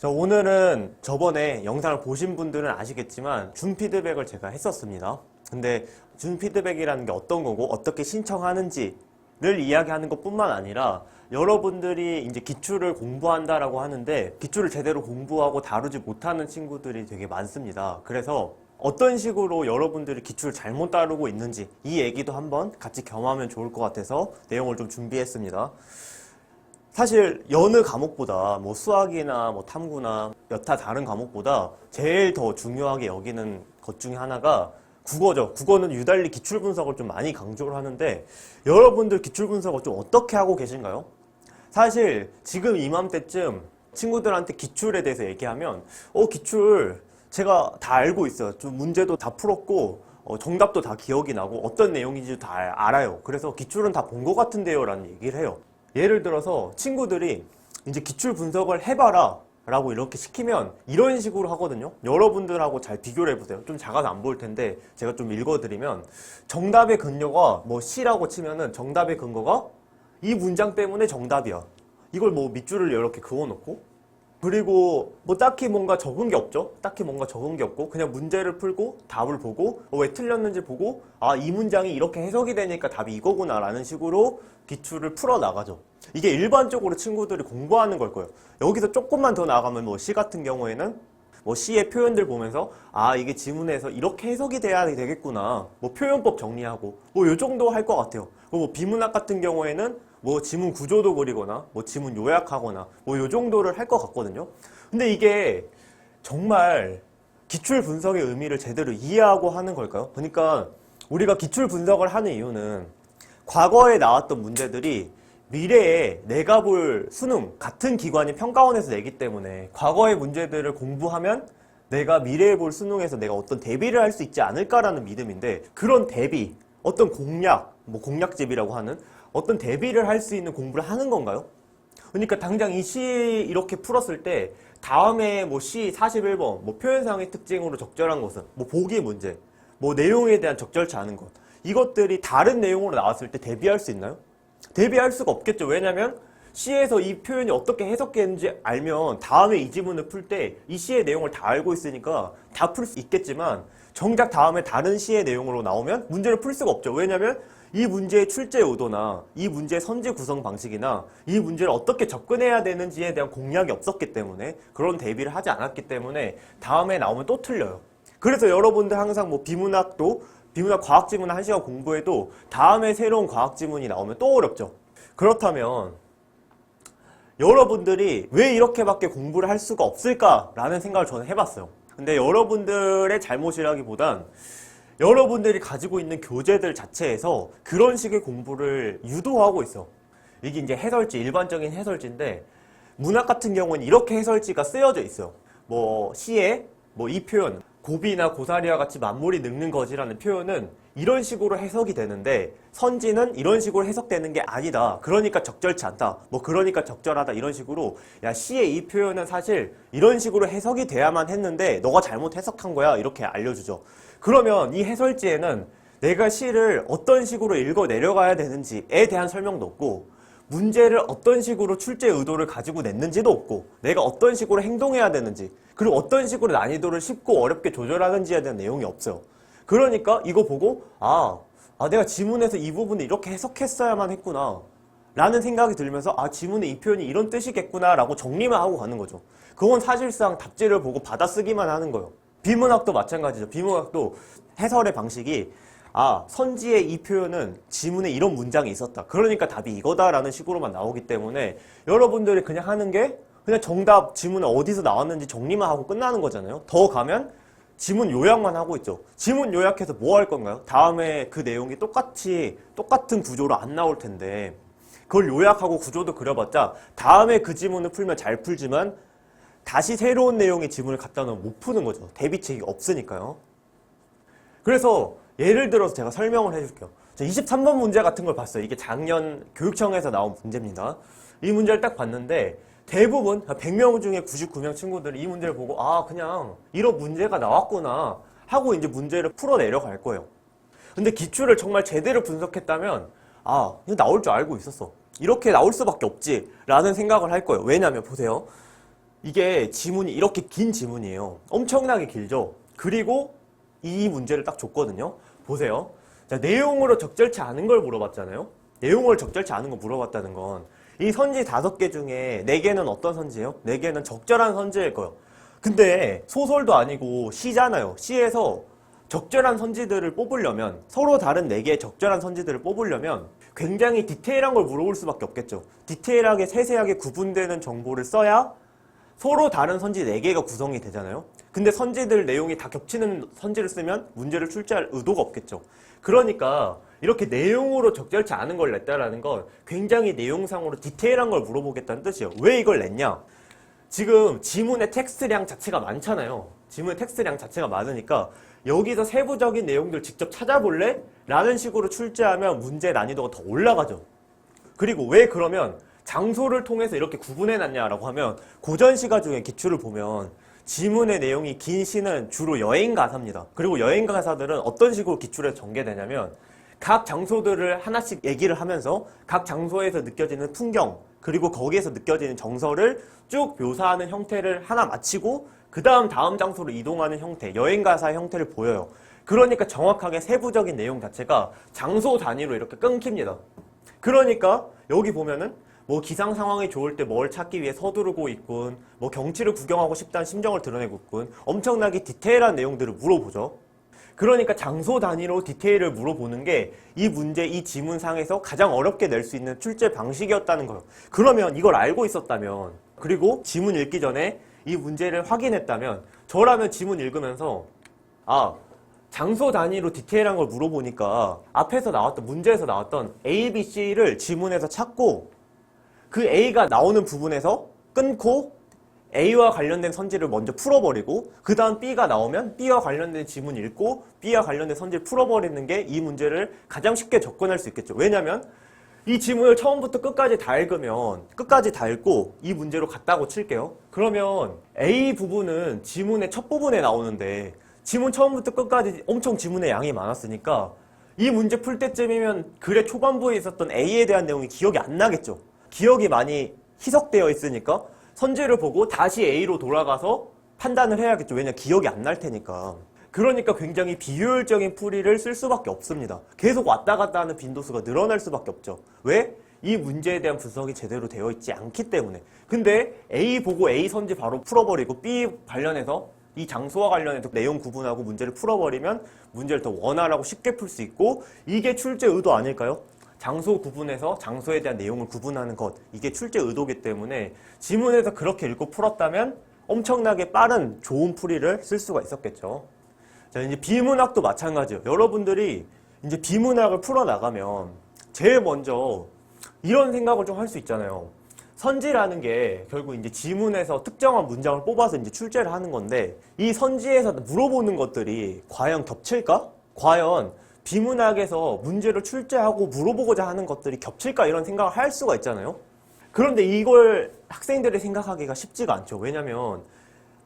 자, 오늘은 저번에 영상을 보신 분들은 아시겠지만 준 피드백을 제가 했었습니다. 근데 준 피드백이라는 게 어떤 거고 어떻게 신청하는지를 이야기하는 것 뿐만 아니라 여러분들이 이제 기출을 공부한다라고 하는데 기출을 제대로 공부하고 다루지 못하는 친구들이 되게 많습니다. 그래서 어떤 식으로 여러분들이 기출을 잘못 다루고 있는지 이 얘기도 한번 같이 겸하면 좋을 것 같아서 내용을 좀 준비했습니다. 사실 여느 과목보다 뭐 수학이나 뭐 탐구나 여타 다른 과목보다 제일 더 중요하게 여기는 것 중에 하나가 국어죠. 국어는 유달리 기출 분석을 좀 많이 강조를 하는데 여러분들 기출 분석을 좀 어떻게 하고 계신가요? 사실 지금 이맘때쯤 친구들한테 기출에 대해서 얘기하면 어 기출 제가 다 알고 있어요. 좀 문제도 다 풀었고 어, 정답도 다 기억이 나고 어떤 내용인지 다 알- 알아요. 그래서 기출은 다 본 것 같은데요 라는 얘기를 해요. 예를 들어서 친구들이 이제 기출 분석을 해봐라 라고 이렇게 시키면 이런 식으로 하거든요. 여러분들하고 잘 비교를 해보세요. 좀 작아서 안 보일 텐데 제가 좀 읽어드리면 정답의 근거가 뭐 C라고 치면은 정답의 근거가 이 문장 때문에 정답이야. 이걸 뭐 밑줄을 이렇게 그어놓고 그리고 뭐 딱히 뭔가 적은 게 없죠. 딱히 뭔가 적은 게 없고 그냥 문제를 풀고 답을 보고 어, 왜 틀렸는지 보고 아 이 문장이 이렇게 해석이 되니까 답이 이거구나라는 식으로 기출을 풀어 나가죠. 이게 일반적으로 친구들이 공부하는 걸 거예요. 여기서 조금만 더 나가면 뭐 시 같은 경우에는 뭐 시의 표현들 보면서 아 이게 지문에서 이렇게 해석이 돼야 되겠구나 뭐 표현법 정리하고 뭐 요 정도 할 것 같아요 뭐 비문학 같은 경우에는 뭐 지문 구조도 그리거나 뭐 지문 요약하거나 뭐 요 정도를 할 것 같거든요 근데 이게 정말 기출 분석의 의미를 제대로 이해하고 하는 걸까요? 그러니까 우리가 기출 분석을 하는 이유는 과거에 나왔던 문제들이 미래에 내가 볼 수능 같은 기관인 평가원에서 내기 때문에 과거의 문제들을 공부하면 내가 미래에 볼 수능에서 내가 어떤 대비를 할 수 있지 않을까라는 믿음인데 그런 대비, 어떤 공략, 뭐 공략집이라고 하는 어떤 대비를 할 수 있는 공부를 하는 건가요? 그러니까 당장 이 시 이렇게 풀었을 때 다음에 뭐 시 41번 뭐 표현상의 특징으로 적절한 것은 뭐 보기 문제, 뭐 내용에 대한 적절치 않은 것 이것들이 다른 내용으로 나왔을 때 대비할 수 있나요? 대비할 수가 없겠죠. 왜냐면 시에서 이 표현이 어떻게 해석되는지 알면 다음에 이 지문을 풀 때 이 시의 내용을 다 알고 있으니까 다 풀 수 있겠지만 정작 다음에 다른 시의 내용으로 나오면 문제를 풀 수가 없죠. 왜냐면 이 문제의 출제 의도나 이 문제의 선지 구성 방식이나 이 문제를 어떻게 접근해야 되는지에 대한 공략이 없었기 때문에 그런 대비를 하지 않았기 때문에 다음에 나오면 또 틀려요. 그래서 여러분들 항상 뭐 비문학도 비문학 과학 지문 한 시간 공부해도 다음에 새로운 과학 지문이 나오면 또 어렵죠. 그렇다면 여러분들이 왜 이렇게밖에 공부를 할 수가 없을까라는 생각을 저는 해봤어요. 근데 여러분들의 잘못이라기보단 여러분들이 가지고 있는 교재들 자체에서 그런 식의 공부를 유도하고 있어. 이게 이제 해설지, 일반적인 해설지인데 문학 같은 경우는 이렇게 해설지가 쓰여져 있어요. 뭐 시에 뭐 이 표현 고비나 고사리와 같이 만물이 늙는 것이라는 표현은 이런 식으로 해석이 되는데 선지는 이런 식으로 해석되는 게 아니다. 그러니까 적절치 않다. 뭐 그러니까 적절하다. 이런 식으로 야 시의 이 표현은 사실 이런 식으로 해석이 돼야만 했는데 너가 잘못 해석한 거야. 이렇게 알려주죠. 그러면 이 해설지에는 내가 시를 어떤 식으로 읽어 내려가야 되는지에 대한 설명도 없고 문제를 어떤 식으로 출제 의도를 가지고 냈는지도 없고 내가 어떤 식으로 행동해야 되는지 그리고 어떤 식으로 난이도를 쉽고 어렵게 조절하는지에 대한 내용이 없어요. 그러니까 이거 보고 아, 아 내가 지문에서 이 부분을 이렇게 해석했어야만 했구나 라는 생각이 들면서 아 지문의 이 표현이 이런 뜻이겠구나 라고 정리만 하고 가는 거죠. 그건 사실상 답지를 보고 받아쓰기만 하는 거예요. 비문학도 마찬가지죠. 비문학도 해설의 방식이 아, 선지의 이 표현은 지문에 이런 문장이 있었다. 그러니까 답이 이거다라는 식으로만 나오기 때문에 여러분들이 그냥 하는 게 그냥 정답 지문은 어디서 나왔는지 정리만 하고 끝나는 거잖아요. 더 가면 지문 요약만 하고 있죠. 지문 요약해서 뭐 할 건가요? 다음에 그 내용이 똑같이 똑같은 구조로 안 나올 텐데 그걸 요약하고 구조도 그려봤자 다음에 그 지문을 풀면 잘 풀지만 다시 새로운 내용의 지문을 갖다 놓으면 못 푸는 거죠. 대비책이 없으니까요. 그래서 예를 들어서 제가 설명을 해줄게요. 저 23번 문제 같은 걸 봤어요. 이게 작년 교육청에서 나온 문제입니다. 이 문제를 딱 봤는데 대부분 100명 중에 99명 친구들이 이 문제를 보고 아 그냥 이런 문제가 나왔구나 하고 이제 문제를 풀어 내려갈 거예요. 근데 기출을 정말 제대로 분석했다면 아 이거 나올 줄 알고 있었어. 이렇게 나올 수밖에 없지 라는 생각을 할 거예요. 왜냐면 보세요. 이게 지문이 이렇게 긴 지문이에요. 엄청나게 길죠. 그리고 이 문제를 딱 줬거든요. 보세요. 자, 내용으로 적절치 않은 걸 물어봤잖아요. 내용을 적절치 않은 거 물어봤다는 건 이 선지 다섯 개 중에 네 개는 어떤 선지예요? 네 개는 적절한 선지일 거예요. 근데 소설도 아니고 시잖아요. 시에서 적절한 선지들을 뽑으려면 서로 다른 네 개의 적절한 선지들을 뽑으려면 굉장히 디테일한 걸 물어볼 수밖에 없겠죠. 디테일하게 세세하게 구분되는 정보를 써야 서로 다른 선지 4개가 구성이 되잖아요. 근데 선지들 내용이 다 겹치는 선지를 쓰면 문제를 출제할 의도가 없겠죠. 그러니까 이렇게 내용으로 적절치 않은 걸 냈다라는 건 굉장히 내용상으로 디테일한 걸 물어보겠다는 뜻이에요. 왜 이걸 냈냐? 지금 지문의 텍스트량 자체가 많잖아요. 지문의 텍스트량 자체가 많으니까 여기서 세부적인 내용들 직접 찾아볼래? 라는 식으로 출제하면 문제 난이도가 더 올라가죠. 그리고 왜 그러면 장소를 통해서 이렇게 구분해 놨냐라고 하면 고전 시가 중에 기출을 보면 지문의 내용이 긴 시는 주로 여행 가사입니다. 그리고 여행 가사들은 어떤 식으로 기출에 전개되냐면 각 장소들을 하나씩 얘기를 하면서 각 장소에서 느껴지는 풍경 그리고 거기에서 느껴지는 정서를 쭉 묘사하는 형태를 하나 마치고 그 다음 다음 장소로 이동하는 형태 여행 가사 형태를 보여요. 그러니까 정확하게 세부적인 내용 자체가 장소 단위로 이렇게 끊깁니다. 그러니까 여기 보면은 뭐 기상 상황이 좋을 때 뭘 찾기 위해 서두르고 있군, 뭐 경치를 구경하고 싶다는 심정을 드러내고 있군, 엄청나게 디테일한 내용들을 물어보죠. 그러니까 장소 단위로 디테일을 물어보는 게 이 문제, 이 지문상에서 가장 어렵게 낼 수 있는 출제 방식이었다는 거예요. 그러면 이걸 알고 있었다면, 그리고 지문 읽기 전에 이 문제를 확인했다면, 저라면 지문 읽으면서, 아, 장소 단위로 디테일한 걸 물어보니까 앞에서 나왔던 문제에서 나왔던 A, B, C를 지문에서 찾고 그 A가 나오는 부분에서 끊고 A와 관련된 선지를 먼저 풀어버리고 그 다음 B가 나오면 B와 관련된 지문 읽고 B와 관련된 선지를 풀어버리는 게 이 문제를 가장 쉽게 접근할 수 있겠죠. 왜냐하면 이 지문을 처음부터 끝까지 다 읽으면 끝까지 다 읽고 이 문제로 갔다고 칠게요. 그러면 A 부분은 지문의 첫 부분에 나오는데 지문 처음부터 끝까지 엄청 지문의 양이 많았으니까 이 문제 풀 때쯤이면 글의 초반부에 있었던 A에 대한 내용이 기억이 안 나겠죠. 기억이 많이 희석되어 있으니까 선지를 보고 다시 A로 돌아가서 판단을 해야겠죠. 왜냐 기억이 안 날 테니까. 그러니까 굉장히 비효율적인 풀이를 쓸 수밖에 없습니다. 계속 왔다 갔다 하는 빈도수가 늘어날 수밖에 없죠. 왜? 이 문제에 대한 분석이 제대로 되어 있지 않기 때문에. 근데 A 보고 A 선지 바로 풀어버리고 B 관련해서 이 장소와 관련해서 내용 구분하고 문제를 풀어버리면 문제를 더 원활하고 쉽게 풀 수 있고 이게 출제 의도 아닐까요? 장소 구분해서 장소에 대한 내용을 구분하는 것 이게 출제 의도기 때문에 지문에서 그렇게 읽고 풀었다면 엄청나게 빠른 좋은 풀이를 쓸 수가 있었겠죠. 자 이제 비문학도 마찬가지예요. 여러분들이 이제 비문학을 풀어 나가면 제일 먼저 이런 생각을 좀 할 수 있잖아요. 선지라는 게 결국 이제 지문에서 특정한 문장을 뽑아서 이제 출제를 하는 건데 이 선지에서 물어보는 것들이 과연 겹칠까? 과연 비문학에서 문제를 출제하고 물어보고자 하는 것들이 겹칠까 이런 생각을 할 수가 있잖아요. 그런데 이걸 학생들이 생각하기가 쉽지가 않죠. 왜냐면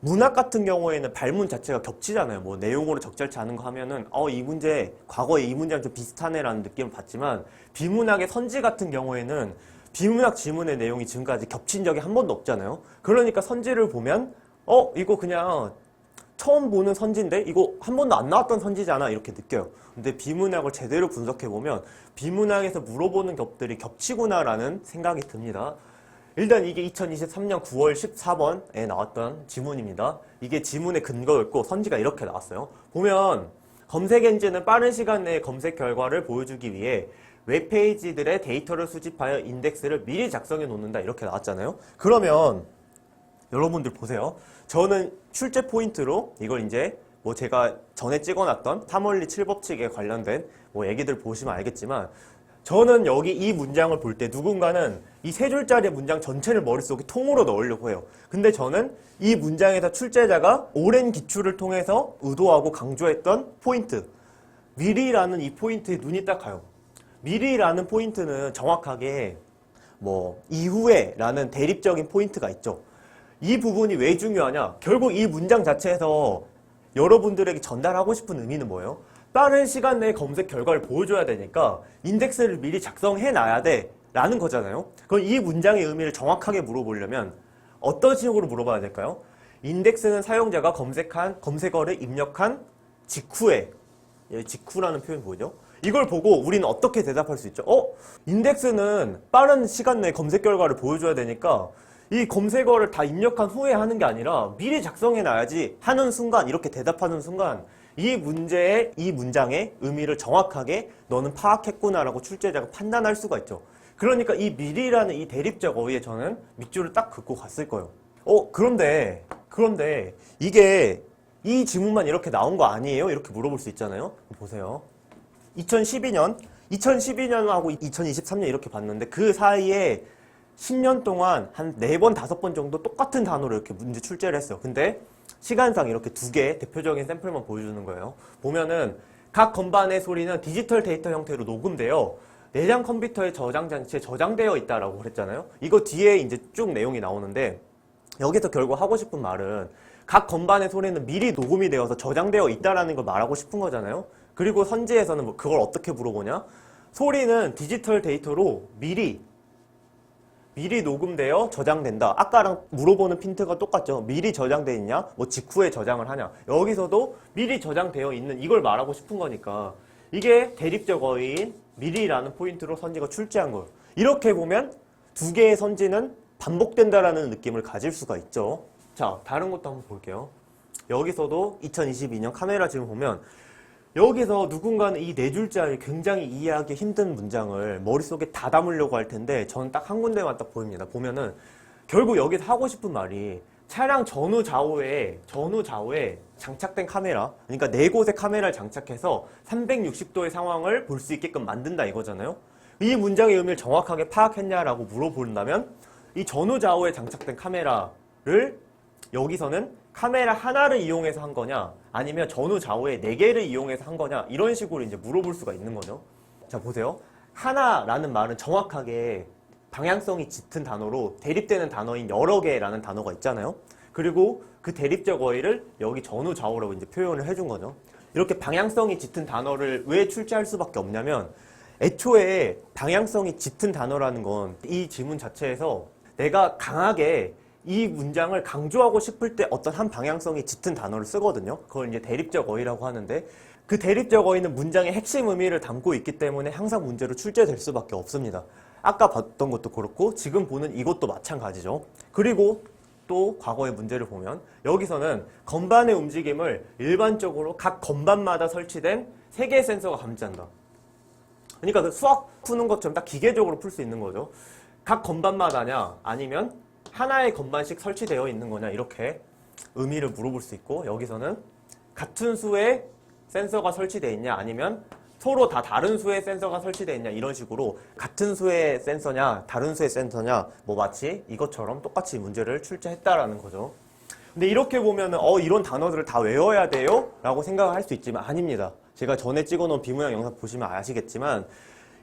문학 같은 경우에는 발문 자체가 겹치잖아요. 뭐 내용으로 적절치 않은 거 하면은 어 이 문제 과거에 이 문제랑 좀 비슷하네라는 느낌을 받지만 비문학의 선지 같은 경우에는 비문학 지문의 내용이 지금까지 겹친 적이 한 번도 없잖아요. 그러니까 선지를 보면 어 이거 그냥 처음 보는 선지인데 이거 한 번도 안 나왔던 선지잖아 이렇게 느껴요. 근데 비문학을 제대로 분석해 보면 비문학에서 물어보는 겹들이 겹치구나라는 생각이 듭니다. 일단 이게 2023년 9월 14번에 나왔던 지문입니다. 이게 지문의 근거였고 선지가 이렇게 나왔어요. 보면 검색 엔진은 빠른 시간 내에 검색 결과를 보여주기 위해 웹페이지들의 데이터를 수집하여 인덱스를 미리 작성해 놓는다 이렇게 나왔잖아요. 그러면 여러분들 보세요. 저는 출제 포인트로 이걸 이제 뭐 제가 전에 찍어놨던 탐원리 7법칙에 관련된 뭐 얘기들 보시면 알겠지만 저는 여기 이 문장을 볼 때 누군가는 이 세 줄짜리 문장 전체를 머릿속에 통으로 넣으려고 해요. 근데 저는 이 문장에서 출제자가 오랜 기출을 통해서 의도하고 강조했던 포인트. 미리라는 이 포인트에 눈이 딱 가요. 미리라는 포인트는 정확하게 뭐 이후에 라는 대립적인 포인트가 있죠. 이 부분이 왜 중요하냐? 결국 이 문장 자체에서 여러분들에게 전달하고 싶은 의미는 뭐예요? 빠른 시간 내에 검색 결과를 보여줘야 되니까 인덱스를 미리 작성해 놔야 돼 라는 거잖아요. 그럼 이 문장의 의미를 정확하게 물어보려면 어떤 식으로 물어봐야 될까요? 인덱스는 사용자가 검색한 검색어를 입력한 직후에 예, 직후라는 표현 보이죠? 이걸 보고 우리는 어떻게 대답할 수 있죠? 어? 인덱스는 빠른 시간 내에 검색 결과를 보여줘야 되니까 이 검색어를 다 입력한 후에 하는 게 아니라 미리 작성해 놔야지 하는 순간 이렇게 대답하는 순간 이 문제의 이 문장의 의미를 정확하게 너는 파악했구나라고 출제자가 판단할 수가 있죠. 그러니까 이 미리라는 이 대립적 어휘에 저는 밑줄을 딱 긋고 갔을 거예요. 어, 그런데, 그런데 이게 이 지문만 이렇게 나온 거 아니에요? 이렇게 물어볼 수 있잖아요. 보세요. 2012년, 2012년하고 2023년 이렇게 봤는데 그 사이에 10년 동안 한 4번, 5번 정도 똑같은 단어로 이렇게 문제 출제를 했어요. 근데 시간상 이렇게 두 개 대표적인 샘플만 보여주는 거예요. 보면은 각 건반의 소리는 디지털 데이터 형태로 녹음되어 내장 컴퓨터의 저장 장치에 저장되어 있다라고 그랬잖아요. 이거 뒤에 이제 쭉 내용이 나오는데 여기서 결국 하고 싶은 말은 각 건반의 소리는 미리 녹음이 되어서 저장되어 있다라는 걸 말하고 싶은 거잖아요. 그리고 선지에서는 뭐 그걸 어떻게 물어보냐? 소리는 디지털 데이터로 미리 미리 녹음되어 저장된다. 아까랑 물어보는 핀트가 똑같죠. 미리 저장돼 있냐? 뭐 직후에 저장을 하냐? 여기서도 미리 저장되어 있는 이걸 말하고 싶은 거니까 이게 대립적 어휘인 미리라는 포인트로 선지가 출제한 거예요. 이렇게 보면 두 개의 선지는 반복된다라는 느낌을 가질 수가 있죠. 자, 다른 것도 한번 볼게요. 여기서도 2022년 카메라 지금 보면 여기서 누군가는 이 네 줄짜리 굉장히 이해하기 힘든 문장을 머릿속에 다 담으려고 할 텐데 저는 딱 한 군데만 딱 보입니다. 보면은 결국 여기서 하고 싶은 말이 차량 전후 좌우에 전후 좌우에 장착된 카메라 그러니까 네 곳의 카메라를 장착해서 360도의 상황을 볼 수 있게끔 만든다 이거잖아요. 이 문장의 의미를 정확하게 파악했냐라고 물어본다면 이 전후 좌우에 장착된 카메라를 여기서는 카메라 하나를 이용해서 한 거냐 아니면 전후 좌우에 네 개를 이용해서 한 거냐 이런 식으로 이제 물어볼 수가 있는 거죠. 자 보세요. 하나라는 말은 정확하게 방향성이 짙은 단어로 대립되는 단어인 여러 개라는 단어가 있잖아요. 그리고 그 대립적 어휘를 여기 전후 좌우라고 이제 표현을 해준 거죠. 이렇게 방향성이 짙은 단어를 왜 출제할 수밖에 없냐면 애초에 방향성이 짙은 단어라는 건이 지문 자체에서 내가 강하게 이 문장을 강조하고 싶을 때 어떤 한 방향성이 짙은 단어를 쓰거든요. 그걸 이제 대립적 어휘라고 하는데 그 대립적 어휘는 문장의 핵심 의미를 담고 있기 때문에 항상 문제로 출제될 수밖에 없습니다. 아까 봤던 것도 그렇고 지금 보는 이것도 마찬가지죠. 그리고 또 과거의 문제를 보면 여기서는 건반의 움직임을 일반적으로 각 건반마다 설치된 세 개의 센서가 감지한다. 그러니까 그 수학 푸는 것처럼 딱 기계적으로 풀 수 있는 거죠. 각 건반마다냐 아니면 하나의 건반씩 설치되어 있는 거냐 이렇게 의미를 물어볼 수 있고 여기서는 같은 수의 센서가 설치되어 있냐 아니면 서로 다 다른 수의 센서가 설치되어 있냐 이런 식으로 같은 수의 센서냐 다른 수의 센서냐 뭐 마치 이것처럼 똑같이 문제를 출제했다라는 거죠. 근데 이렇게 보면은 어 이런 단어들을 다 외워야 돼요? 라고 생각을 할수 있지만 아닙니다. 제가 전에 찍어놓은 비모양 영상 보시면 아시겠지만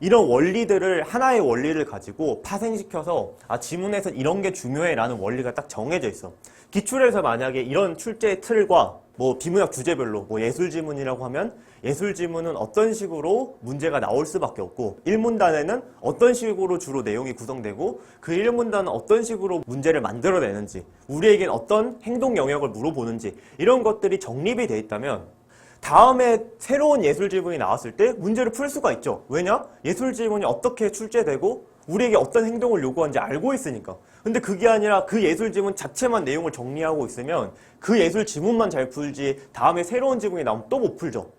이런 원리들을 하나의 원리를 가지고 파생시켜서 아 지문에서 이런 게 중요해라는 원리가 딱 정해져 있어. 기출에서 만약에 이런 출제의 틀과 뭐 비문학 주제별로 뭐 예술 지문이라고 하면 예술 지문은 어떤 식으로 문제가 나올 수밖에 없고 1문단에는 어떤 식으로 주로 내용이 구성되고 그 1문단은 어떤 식으로 문제를 만들어내는지 우리에겐 어떤 행동 영역을 물어보는지 이런 것들이 정립이 돼 있다면 다음에 새로운 예술 지문이 나왔을 때 문제를 풀 수가 있죠. 왜냐? 예술 지문이 어떻게 출제되고 우리에게 어떤 행동을 요구하는지 알고 있으니까. 근데 그게 아니라 그 예술 지문 자체만 내용을 정리하고 있으면 그 예술 지문만 잘 풀지 다음에 새로운 지문이 나오면 또 못 풀죠.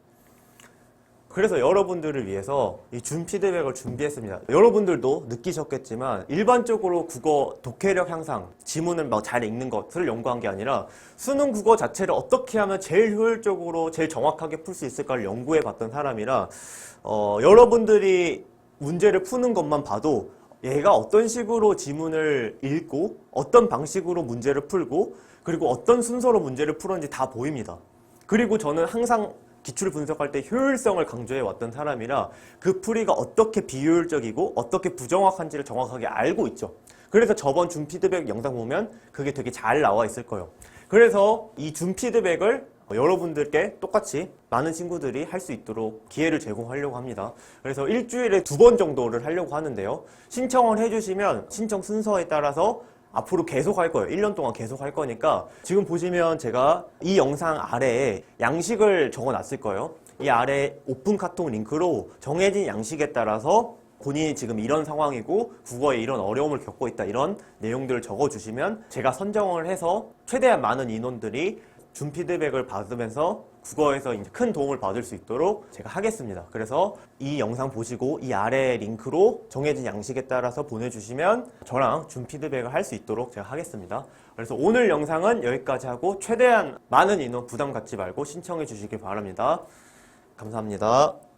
그래서 여러분들을 위해서 이 준 피드백을 준비했습니다. 여러분들도 느끼셨겠지만 일반적으로 국어 독해력 향상, 지문을 막 잘 읽는 것을 연구한 게 아니라 수능 국어 자체를 어떻게 하면 제일 효율적으로 제일 정확하게 풀 수 있을까를 연구해 봤던 사람이라 어, 여러분들이 문제를 푸는 것만 봐도 얘가 어떤 식으로 지문을 읽고 어떤 방식으로 문제를 풀고 그리고 어떤 순서로 문제를 풀었는지 다 보입니다. 그리고 저는 항상 기출을 분석할 때 효율성을 강조해 왔던 사람이라 그 풀이가 어떻게 비효율적이고 어떻게 부정확한지를 정확하게 알고 있죠. 그래서 저번 준 피드백 영상 보면 그게 되게 잘 나와 있을 거예요. 그래서 이 준 피드백을 여러분들께 똑같이 많은 친구들이 할 수 있도록 기회를 제공하려고 합니다. 그래서 일주일에 두 번 정도를 하려고 하는데요. 신청을 해주시면 신청 순서에 따라서 앞으로 계속 할 거예요. 1년 동안 계속 할 거니까 지금 보시면 제가 이 영상 아래에 양식을 적어 놨을 거예요. 이 아래 오픈 카톡 링크로 정해진 양식에 따라서 본인이 지금 이런 상황이고 국어에 이런 어려움을 겪고 있다 이런 내용들을 적어 주시면 제가 선정을 해서 최대한 많은 인원들이 준 피드백을 받으면서 국어에서 이제 큰 도움을 받을 수 있도록 제가 하겠습니다. 그래서 이 영상 보시고 이 아래 링크로 정해진 양식에 따라서 보내주시면 저랑 준 피드백을 할 수 있도록 제가 하겠습니다. 그래서 오늘 영상은 여기까지 하고 최대한 많은 인원 부담 갖지 말고 신청해 주시길 바랍니다. 감사합니다.